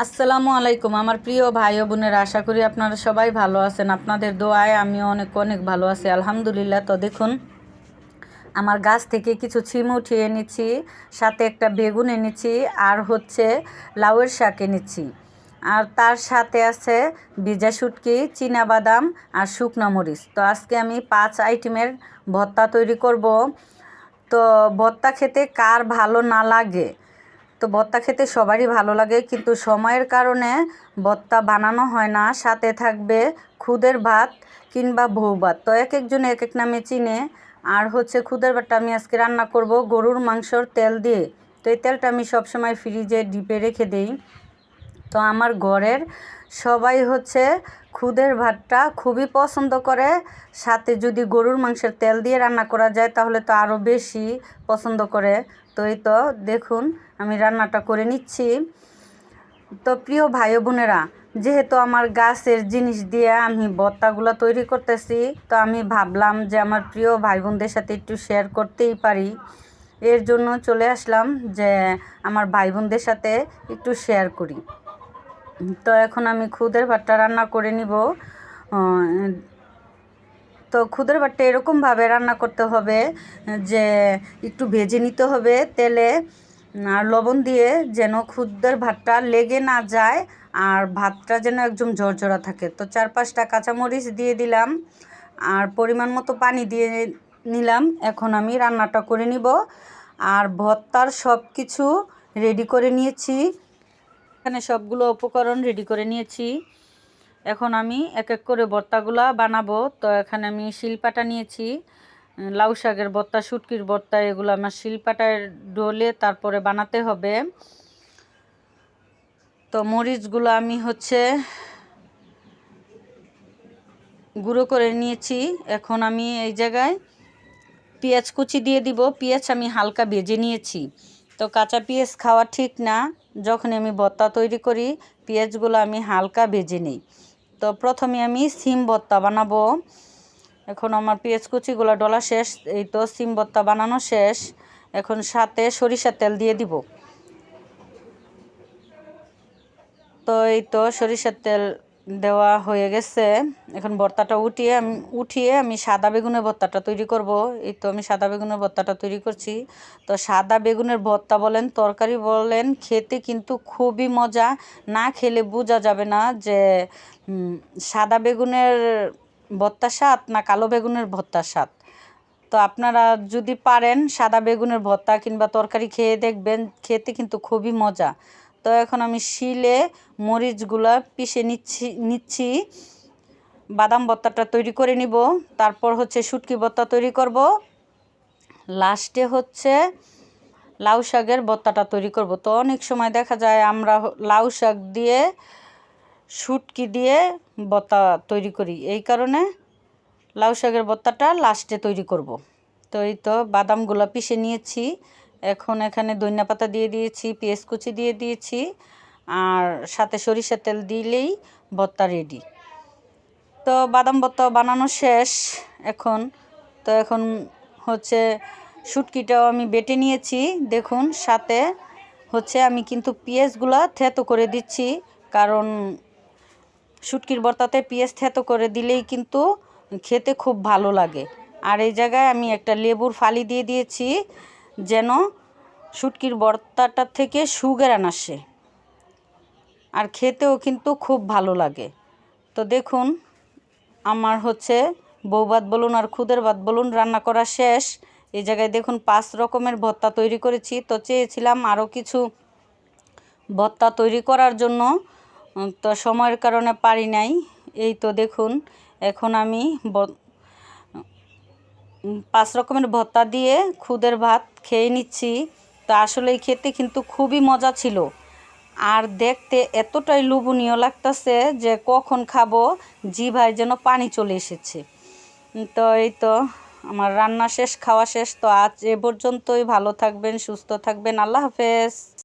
আসসালামু আলাইকুম, আমার প্রিয় ভাই ও বোনেরা, আশা করি আপনারা সবাই ভালো আছেন। আপনাদের দোয়ায় আমি অনেক অনেক ভালো আছি, আলহামদুলিল্লাহ। তো দেখুন, আমার গাছ থেকে কিছু ছিম উঠিয়ে এনেছি, সাথে একটা বেগুন এনেছি, আর হচ্ছে লাউয়ের শাক এনেছি। আর তার সাথে আছে ভিজা শুটকি বাদাম আর শুকনো মরিচ। তো আজকে আমি পাঁচ আইটেমের ভর্তা তৈরি করব। তো ভর্তা খেতে কার ভালো না লাগে? তো ভর্তা খেতে সবারই ভালো লাগে, কিন্তু সময়ের কারণে ভর্তা বানানো হয় না। সাথে থাকবে খুদের ভাত কিংবা ভৌ ভাত। তো এক একজন এক এক নামে চিনে। আর হচ্ছে খুদের ভাতটা আমি আজকে রান্না করব গরুর মাংসর তেল দিয়ে। তো এই তেলটা আমি সবসময় ফ্রিজে ডিপে রেখে দিই। তো আমার ঘরের সবাই হচ্ছে খুদের ভাতটা খুবই পছন্দ করে। সাথে যদি গরুর মাংসের তেল দিয়ে রান্না করা যায়, তাহলে তো আরও বেশি পছন্দ করে। তো এই তো, দেখুন, আমি রান্নাটা করে নিচ্ছি। তো প্রিয় ভাই বোনেরা, যেহেতু আমার গাছের জিনিস দিয়ে আমি বত্তাগুলো তৈরি করতেছি, তো আমি ভাবলাম যে আমার প্রিয় ভাই বোনদের সাথে একটু শেয়ার করতেই পারি। এর জন্য চলে আসলাম যে আমার ভাই বোনদের সাথে একটু শেয়ার করি। তো এখন আমি খুদের ভাতটা রান্না করে নিব। তো খুদের ভাতটা এরকমভাবে রান্না করতে হবে যে একটু ভেজে নিতে হবে তেলে আর লবণ দিয়ে যেন খুদের ভাতটা লেগে না যায় আর ভাতটা যেন একদম ঝরঝরা থাকে। তো চার পাঁচটা কাঁচামরিচ দিয়ে দিলাম আর পরিমাণ মতো পানি দিয়ে নিলাম। এখন আমি রান্নাটা করে নিব। আর ভর্তার সব কিছু রেডি করে নিয়েছি। এখানে সবগুলো উপকরণ রেডি করে নিয়েছি। এখন আমি এক এক করে ভর্তাগুলা বানাবো। তো এখানে আমি শিলপাটা নিয়েছি লাউ শাকের ভর্তা শুটকির ভর্তা এগুলো আমার শিলপাটায় ডলে তারপরে বানাতে হবে। তো মরিচগুলো আমি হচ্ছে গুঁড়ো করে নিয়েছি। এখন আমি এই জায়গায় পেঁয়াজ কুচি দিয়ে দিব। পেঁয়াজ আমি হালকা ভেজে নিয়েছি। তো কাঁচা পেঁয়াজ খাওয়া ঠিক না। যখন আমি ভর্তা তৈরি করি, পেঁয়াজগুলো আমি হালকা ভেজে নিই। তো প্রথমে আমি সিম ভর্তা বানাবো। এখন আমার পেঁয়াজ কুচিগুলো ডলা শেষ, এই তো সিম ভর্তা বানানো শেষ। এখন সাথে সরিষার তেল দিয়ে দিব। তো এই তো সরিষার তেল দেওয়া হয়ে গেছে। এখন ভর্তাটা উঠিয়ে আমি উঠিয়ে আমি সাদা বেগুনের ভর্তাটা তৈরি করব। এই তো আমি সাদা বেগুনের ভর্তাটা তৈরি করছি। তো সাদা বেগুনের ভর্তা বলেন, তরকারি বলেন, খেতে কিন্তু খুবই মজা। না খেলে বোঝা যাবে না যে সাদা বেগুনের ভর্তা স্বাদ না কালো বেগুনের ভর্তা স্বাদ। তো আপনারা যদি পারেন সাদা বেগুনের ভর্তা কিংবা তরকারি খেয়ে দেখবেন, খেতে কিন্তু খুবই মজা। তো এখন আমি শিলে মরিচগুলো পিষে নিচ্ছি নিচ্ছি। বাদাম ভর্তাটা তৈরি করে নিব। তারপর হচ্ছে শুটকি ভর্তা তৈরি করব। লাস্টে হচ্ছে লাউ শাকের ভর্তাটা তৈরি করব। তো অনেক সময় দেখা যায় আমরা লাউ শাক দিয়ে শুটকি দিয়ে ভর্তা তৈরি করি। এই কারণে লাউ শাকের ভর্তাটা লাস্টে তৈরি করব। তো এই তো বাদামগুলো পিষে নিয়েছি। এখন এখানে ধনিয়া পাতা দিয়ে দিয়েছি, পেঁয়াজ কুচি দিয়ে দিয়েছি, আর সাথে সরিষার তেল দিলেই ভর্তা রেডি তো বাদাম ভর্তা বানানো শেষ এখন। তো এখন হচ্ছে শুটকিটাও আমি বেটে নিয়েছি, দেখুন সাথে হচ্ছে আমি কিন্তু পেঁয়াজগুলো থেতো করে দিচ্ছি, কারণ শুটকির ভর্তাতে পেঁয়াজ থেতো করে দিলেই কিন্তু খেতে খুব ভালো লাগে। আর এই জায়গায় আমি একটা লেবুর ফালি দিয়ে দিয়েছি যেন শুটকির বর্তাটা থেকে সুগেরান আসে। আর খেতেও কিন্তু খুব ভালো লাগে। তো দেখুন, আমার হচ্ছে বৌবাত বলুন আর খুদের ভাত বলুন রান্না করা শেষ। এই জায়গায় দেখুন পাঁচ রকমের ভর্তা তৈরি করেছি। তো চেয়েছিলাম আরও কিছু ভর্তা তৈরি করার জন্য। তো সময়ের কারণে পারি নাই। এই তো দেখুন, এখন আমি পাঁচ রকমের ভত্তা দিয়ে খুদের ভাত খেয়ে নিচ্ছি। তো আসলে খেতে কিন্তু খুবই মজা ছিল। আর দেখতে এতটাই লোভনীয় লাগতেছে যে কখন খাব ভাই যেন পানি চলে এসেছে। তো এই তো আমার রান্না শেষ, খাওয়া শেষ। তো আজ এ পর্যন্তই। ভালো থাকবেন, সুস্থ থাকবেন। আল্লাহ হাফেজ।